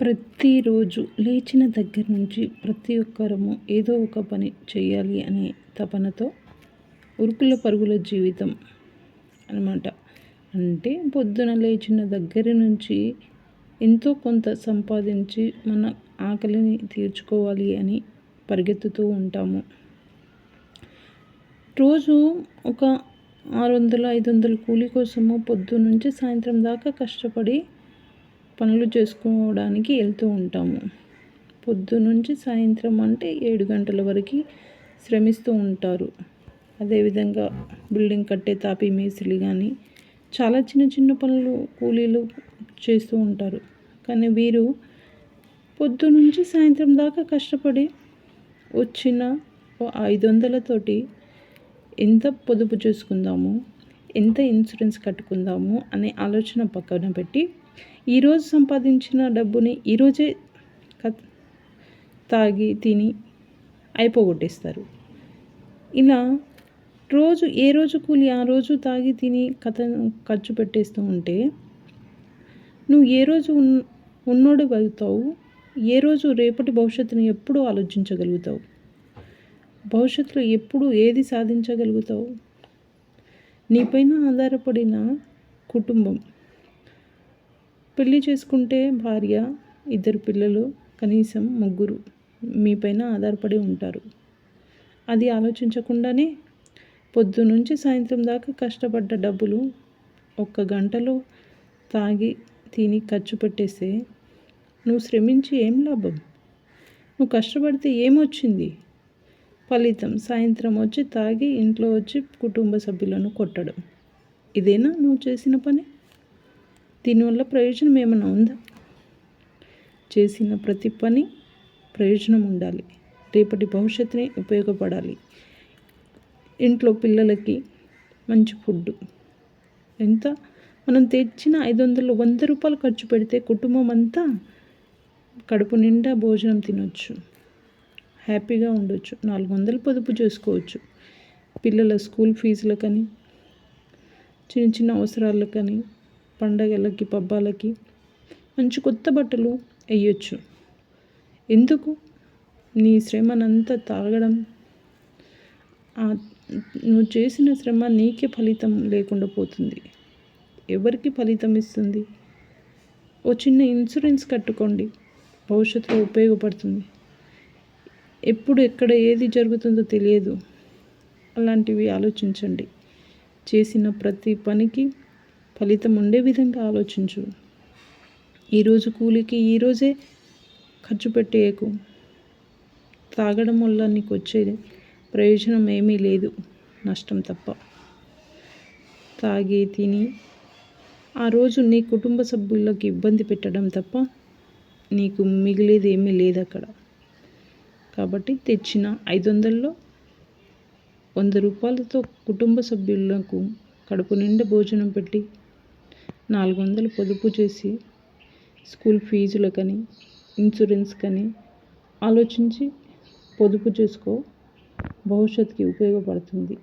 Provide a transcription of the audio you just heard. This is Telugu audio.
ప్రతిరోజు లేచిన దగ్గర నుంచి ప్రతి ఒక్కరము ఏదో ఒక పని చేయాలి అనే తపనతో ఉరుకుల పరుగుల జీవితం అనమాట అంటే పొద్దున లేచిన దగ్గర నుంచి ఎంతో కొంత సంపాదించి మన ఆకలిని తీర్చుకోవాలి అని పరిగెత్తుతూ ఉంటాము. రోజు ఒక ఆరు వందల ఐదు వందల కూలీ కోసము పొద్దు నుంచి సాయంత్రం దాకా కష్టపడి పనులు చేసుకోవడానికి వెళ్తూ ఉంటాము. పొద్దు నుంచి సాయంత్రం అంటే ఏడు గంటల వరకు శ్రమిస్తూ ఉంటారు. అదేవిధంగా బిల్డింగ్ కట్టే తాపీ మేస్త్రి కానీ చాలా చిన్న చిన్న పనులు కూలీలు చేస్తూ ఉంటారు. కానీ వీరు పొద్దు నుంచి సాయంత్రం దాకా కష్టపడి వచ్చిన ఐదు వందలతోటి ఎంత పొదుపు చేసుకుందాము ఎంత ఇన్సూరెన్స్ కట్టుకుందాము అనే ఆలోచన పక్కన పెట్టి ఈరోజు సంపాదించిన డబ్బుని ఈరోజే తాగి తిని అయిపోగొట్టేస్తారు. ఇలా రోజు ఏ రోజు కూలి ఆ రోజు తాగి తిని కథ ఖర్చు పెట్టేస్తూ ఉంటే నువ్వు ఏ రోజు ఉన్ ఉన్నోడు అవుతావు ఏ రోజు రేపటి భవిష్యత్తుని ఎప్పుడూ ఆలోచించగలుగుతావు? భవిష్యత్తులో ఎప్పుడు ఏది సాధించగలుగుతావు? నీపైన ఆధారపడిన కుటుంబం పెళ్ళి చేసుకుంటే భార్య ఇద్దరు పిల్లలు కనీసం ముగ్గురు మీపైన ఆధారపడి ఉంటారు. అది ఆలోచించకుండానే పొద్దు నుంచి సాయంత్రం దాకా కష్టపడ్డ డబ్బులు ఒక్క గంటలో తాగి తిని ఖర్చు పెట్టేస్తే నువ్వు శ్రమించి ఏం లాభం? నువ్వు కష్టపడితే ఏమొచ్చింది? ఫలితం సాయంత్రం వచ్చి తాగి ఇంట్లో వచ్చి కుటుంబ సభ్యులను కొట్టడం. ఇదేనా నువ్వు చేసిన పని? దీనివల్ల ప్రయోజనం ఏమైనా ఉందా? చేసిన ప్రతి పని ప్రయోజనం ఉండాలి. రేపటి భవిష్యత్తుని ఉపయోగపడాలి. ఇంట్లో పిల్లలకి మంచి ఫుడ్ ఎంత? మనం తెచ్చిన ఐదు వందలు వంద రూపాయలు ఖర్చు పెడితే కుటుంబం అంతా కడుపు నిండా భోజనం తినొచ్చు. హ్యాపీగా ఉండొచ్చు. నాలుగు వందలు పొదుపు చేసుకోవచ్చు. పిల్లల స్కూల్ ఫీజులకని చిన్న చిన్న అవసరాలకని పండగలకి పబ్బాలకి మంచి కొత్త బట్టలు వేయొచ్చు ఎందుకు? నీ శ్రమనంతా తాగడం నువ్వు చేసిన శ్రమ నీకే ఫలితం లేకుండా పోతుంది. ఎవరికి ఫలితం ఇస్తుంది? ఓ చిన్న ఇన్సూరెన్స్ కట్టుకోండి. భవిష్యత్తులో ఉపయోగపడుతుంది. ఎప్పుడు ఎక్కడ ఏది జరుగుతుందో తెలియదు. అలాంటివి ఆలోచించండి. చేసిన ప్రతి పనికి ఫలితం ఉండే విధంగా ఆలోచించు. ఈరోజు కూలికి ఈరోజే ఖర్చు పెట్టేయకు. తాగడం వల్ల నీకు వచ్చేది ప్రయోజనం ఏమీ లేదు. నష్టం తప్ప. తాగి తిని ఆ రోజు నీ కుటుంబ సభ్యులకు ఇబ్బంది పెట్టడం తప్ప నీకు మిగిలేది ఏమీ లేదు అక్కడ. కాబట్టి తెచ్చిన ఐదు వందల్లో వంద రూపాయలతో కుటుంబ సభ్యులకు కడుపు నిండా భోజనం పెట్టి నాలుగు వందలు పొదుపు చేసి స్కూల్ ఫీజులకని ఇన్సూరెన్స్ కానీ ఆలోచించి పొదుపు చేసుకో. భవిష్యత్తుకి ఉపయోగపడుతుంది.